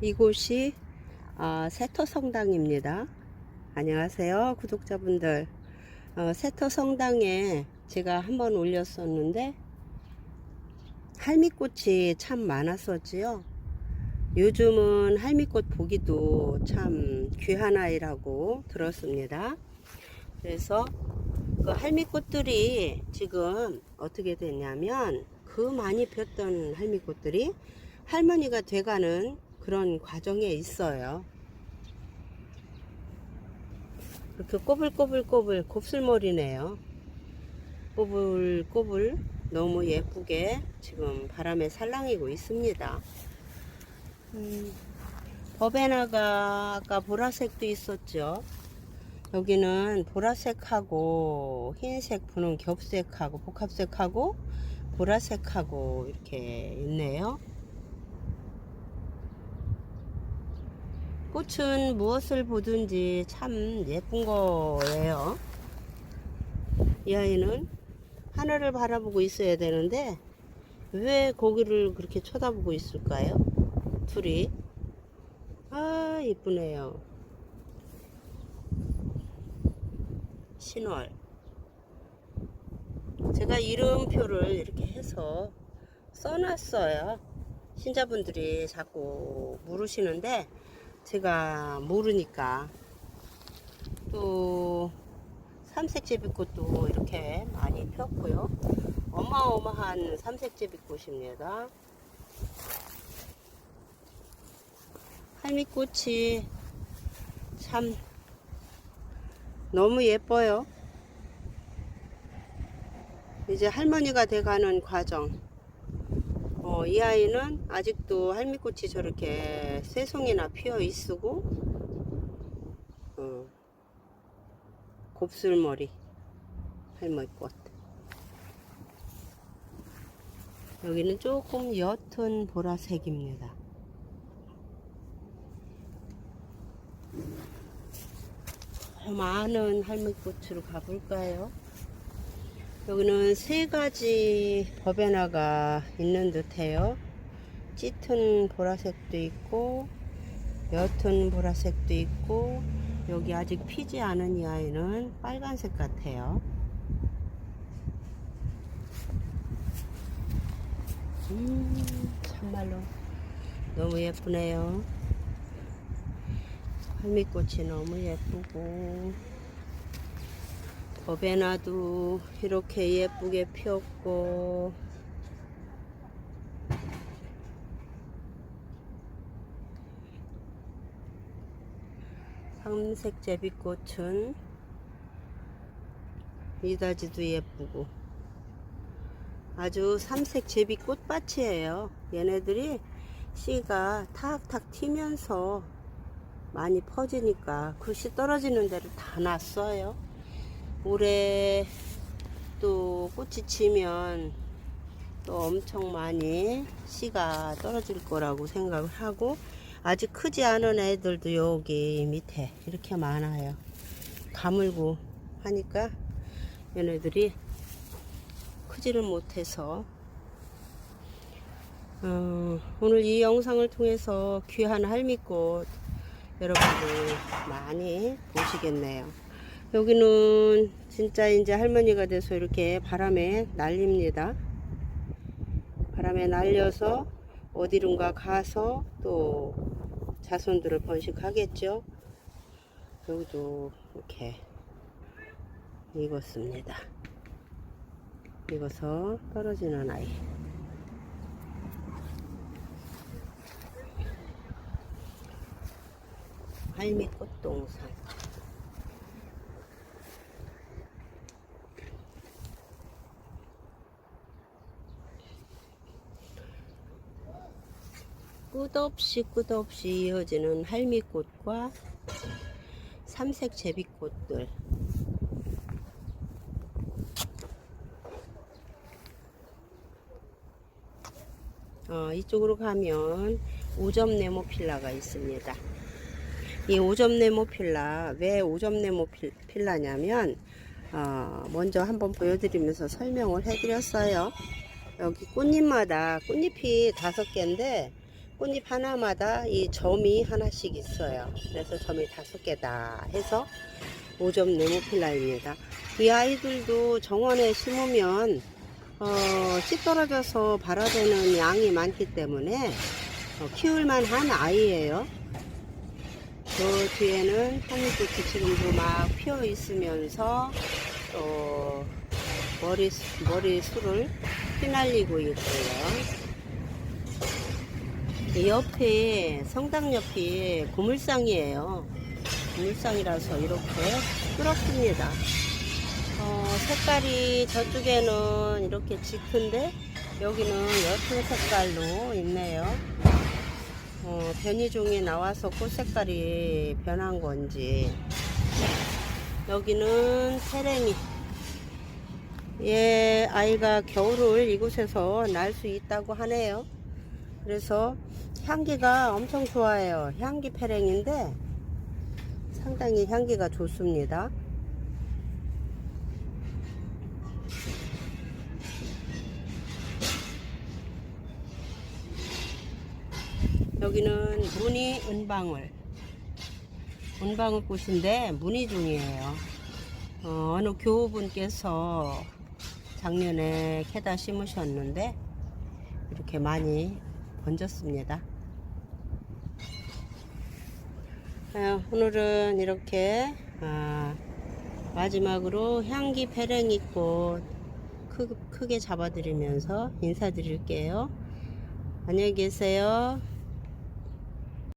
이곳이 어, 세터 성당입니다. 안녕하세요, 구독자분들. 어, 세터 성당에 제가 한번 올렸었는데 할미꽃이 참 많았었지요. 요즘은 할미꽃 보기도 참 귀한 아이라고 들었습니다. 그래서 그 할미꽃들이 지금 어떻게 됐냐면 그 많이 폈던 할미꽃들이 할머니가 돼가는 그런 과정에 있어요. 이렇게 꼬불꼬불꼬불 곱슬머리네요. 꼬불꼬불 너무 예쁘게 지금 바람에 살랑이고 있습니다. 음, 버베나가 아까 보라색도 있었죠. 여기는 보라색하고 흰색, 분홍 겹색하고 복합색하고 보라색하고 이렇게 있네요. 꽃은 무엇을 보든지 참 예쁜 거예요. 이 아이는 하늘을 바라보고 있어야 되는데 왜 고기를 그렇게 쳐다보고 있을까요? 둘이 아 이쁘네요. 신월 제가 이름표를 이렇게 해서 써놨어요. 신자분들이 자꾸 물으시는데 제가 모르니까 또 삼색제비꽃도 이렇게 많이 폈고요. 어마어마한 삼색제비꽃입니다. 할미꽃이 참 너무 예뻐요. 이제 할머니가 돼가는 과정. 어, 이 아이는 아직도 할미꽃이 저렇게 세 송이나 피어 있고, 어, 곱슬머리 할머니꽃. 여기는 조금 옅은 보라색입니다. 더 많은 할미꽃으로 가볼까요? 여기는 세 가지 버베나가 있는 듯해요. 짙은 보라색도 있고, 옅은 보라색도 있고, 여기 아직 피지 않은 이 아이는 빨간색 같아요. 음, 참말로 너무 예쁘네요. 할미꽃이 너무 예쁘고, 버베나도 이렇게 예쁘게 폈고. 삼색 제비꽃은 미다지도 예쁘고. 아주 삼색 제비 꽃밭이에요. 얘네들이 씨가 탁탁 튀면서 많이 퍼지니까 그씨 떨어지는 데를 다 놨어요 올해 또 꽃이 지면 또 엄청 많이 씨가 떨어질 거라고 생각을 하고 아직 크지 않은 애들도 여기 밑에 이렇게 많아요. 가물고 하니까 얘네들이 크지를 못해서 어, 오늘 이 영상을 통해서 귀한 할미꽃 여러분들 많이 보시겠네요. 여기는 진짜 이제 할머니가 돼서 이렇게 바람에 날립니다. 바람에 날려서 어디론가 가서 또 자손들을 번식하겠죠. 여기도 이렇게 익었습니다. 익어서 떨어지는 아이. 할미꽃 동산. 끝없이 끝없이 이어지는 할미꽃과 삼색 제비꽃들 어, 이쪽으로 가면 오점 네모필라가 있습니다. 이 오점 네모필라 왜 오점 네모필라냐면 어, 먼저 한번 보여드리면서 설명을 해드렸어요. 여기 꽃잎마다 꽃잎이 다섯 개인데 꽃잎 하나마다 이 점이 하나씩 있어요. 그래서 점이 다섯 개다 해서 5점 네모필라입니다. 이 아이들도 정원에 심으면 어, 씨 떨어져서 발화되는 양이 많기 때문에 어, 키울만 한 아이예요. 저 뒤에는 한이꽃이 지금도 막 피어 있으면서 또 머리 머리 술을 휘날리고 있고요. 이 옆에 성당 옆이 고물상이에요. 고물상이라서 이렇게 뚫었습니다. 어, 색깔이 저쪽에는 이렇게 짙은데 여기는 옅은 색깔로 있네요. 어, 변이종이 나와서 꽃 색깔이 변한 건지 여기는 태랭이 예 아이가 겨울을 이곳에서 날 수 있다고 하네요 그래서 향기가 엄청 좋아요. 향기 페랭인데 상당히 향기가 좋습니다. 여기는 무늬 은방울. 은방울 꽃인데 무늬 중이에요. 어, 어느 교우분께서 작년에 캐다 심으셨는데 이렇게 많이 번졌습니다. 어, 오늘은 이렇게 아, 마지막으로 향기 페랭이 꽃 크, 크게 잡아드리면서 인사드릴게요. 안녕히 계세요